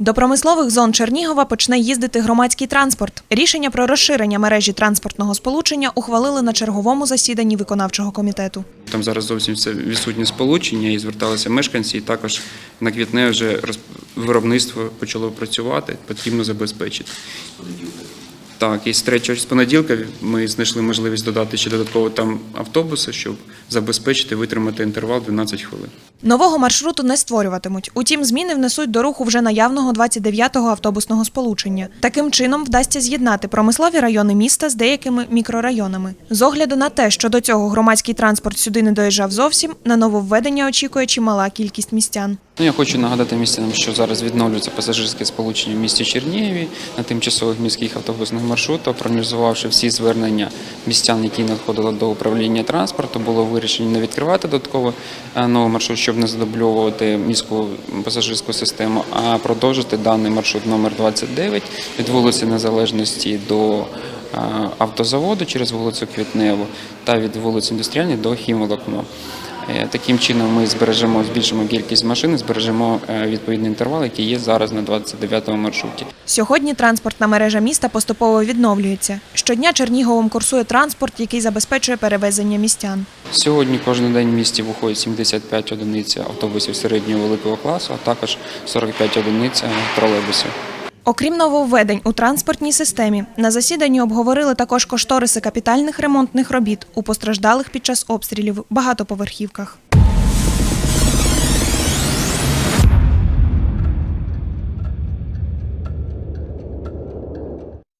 До промислових зон Чернігова почне їздити громадський транспорт. Рішення про розширення мережі транспортного сполучення ухвалили на черговому засіданні виконавчого комітету. Там зараз зовсім це відсутнє сполучення, і зверталися мешканці, і також на квітне вже виробництво почало працювати, потрібно забезпечити. Так, і з третього з понеділка ми знайшли можливість додати ще додатково там автобуси, щоб забезпечити витримати інтервал 12 хвилин. Нового маршруту не створюватимуть. Утім, зміни внесуть до руху вже наявного 29-го автобусного сполучення. Таким чином вдасться з'єднати промислові райони міста з деякими мікрорайонами. З огляду на те, що до цього громадський транспорт сюди не доїжджав зовсім, на нововведення очікує чимала кількість містян. Ну, я хочу нагадати містянам, що зараз відновлюється пасажирське сполучення в місті Чернігові на тимчасових міських автобусних маршрутах. Проаналізувавши всі звернення містян, які надходили до управління транспорту, було вирішено не відкривати додатково е, новий маршрут, щоб не задубльовувати міську пасажирську систему, а продовжити даний маршрут номер 29 від вулиці Незалежності до е, автозаводу через вулицю Квітневу та від вулиці Індустріальної до Хімволокно. Е, Таким чином ми збережемо, збільшимо кількість машин, збережемо е, відповідний інтервал, який є зараз на 29-му маршруті. Сьогодні транспортна мережа міста поступово відновлюється. Щодня Черніговом курсує транспорт, який забезпечує перевезення містян. Сьогодні кожен день в місті виходить 75 одиниць автобусів середнього великого класу, а також 45 одиниць е, тролейбусів. Окрім нововведень у транспортній системі, на засіданні обговорили також кошториси капітальних ремонтних робіт у постраждалих під час обстрілів багатоповерхівках.